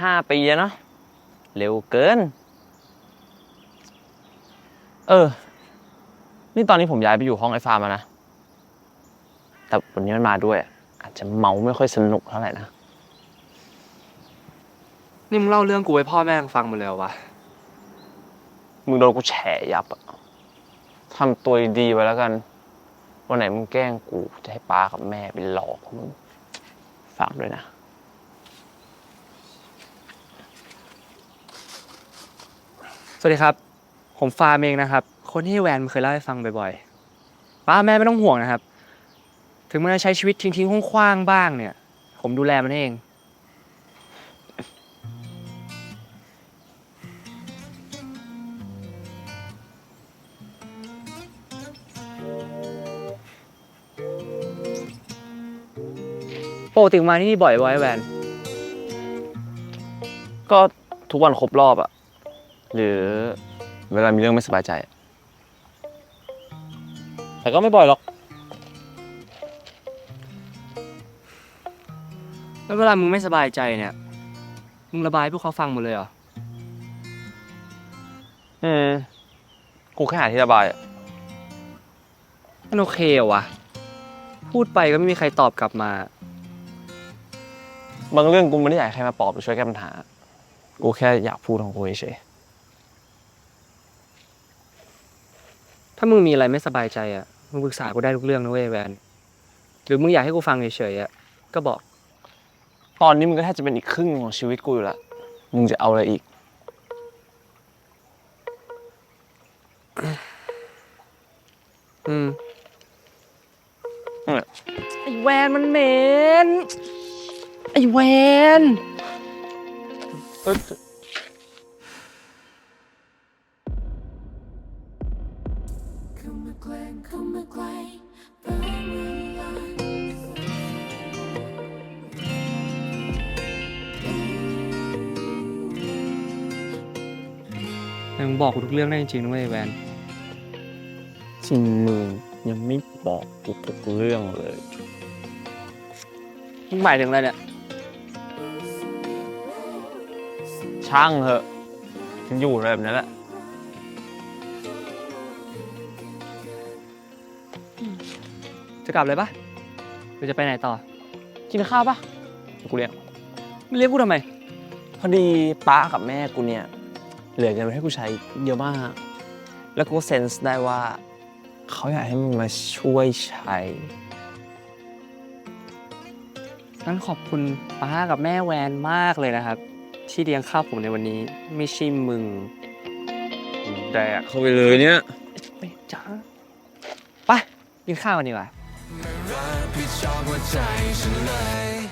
ห้าปีแล้วเนอะเร็วเกิน เออ นี่ตอนนี้ผมย้ายไปอยู่ห้องไอ้ฟาร์มแล้วนะ แต่วันนี้มันมาด้วย อาจจะเมาไม่ค่อยสนุกเท่าไหร่นะ นี่มึงเล่าเรื่องกูให้พ่อแม่มึงฟังหมดเลยเหรอวะ มึงโดนกูแฉยับอะทำตัวดีๆไว้แล้วกัน วันไหนมึงแกล้งกูจะให้ป้ากับแม่ไปหลอกมึงฝากด้วยนะ สวัสดีครับ ผมฟาร์มเองนะครับ คนที่แวนเคยเล่าให้ฟังบ่อยๆ ป้าแม่ไม่ต้องห่วงนะครับ ถึงมันจะใช้ชีวิตทิ้งๆคว้างๆบ้างเนี่ย ผมดูแลมันเอง โปกติมาที่นี่บ่อยไว้แวน ก็ทุกวันครบรอบอะ หรือเวลามีเรื่องไม่สบายใจอะแต่ก็ไม่บ่อยหรอก แล้วเวลามึงไม่สบายใจเนี่ย มึงระบายให้พวกเขาฟังหมดเลยเหรอ อืม กูแค่หาที่ระบายอะมันโอเคเหรอวะ พูดไปก็ไม่มีใครตอบกลับมา บางเรื่องกูไม่ได้อยากให้ใครมาปลอบหรือช่วยแก้ปัญหา กูแค่อยากพูดของกูเฉย ถ้ามึงมีอะไรไม่สบายใจอะ มึงปรึกษากูได้ทุกเรื่องนะเว้ยแวน หรือมึงอยากให้กูฟังเฉยๆอะ ก็บอกๆตอนนี้มึงก็แทบจะเป็นอีกครึ่งของชีวิตกูอยู่ละ มึงจะเอาอะไรอีก อืมนั่นแหละไอแวนมันเหม็นไอแวนเข้า มาใกล้เข้ามาใกล้เปิดเวลาแต่มึงบอกกูทุกเรื่องได้จริงๆนะเว้ยแวนจริงมึงยังไม่บอกกูทุกเรื่องเลย มึงหมายถึงอะไรเนี่ย ช่างเถอะฉันอยู่แบบนั้นแหละ จะกลับเลยปะหรือจะไปไหนต่อ กินข้าวปะเดี๋ยวกูเลี้ยงไม่เรียกกูทำไม พอดีป้ากับแม่กูเนี่ย เหลือเงินไว้ให้กูใช้เยอะมาก แล้วกูเซนส์ได้ว่า เขาอยากให้มึงมาช่วยใช้ งั้นขอบคุณป้ากับแม่แวนมากเลยนะครับ ที่เลี้ยงข้าวผมในวันนี้ ไม่ใช่มึงแดกเข้าไปเลยเนี่ยไปจ้าไปกินข้าวกันดีกว่า ไม่รับผิดชอบหัวใจฉันเลย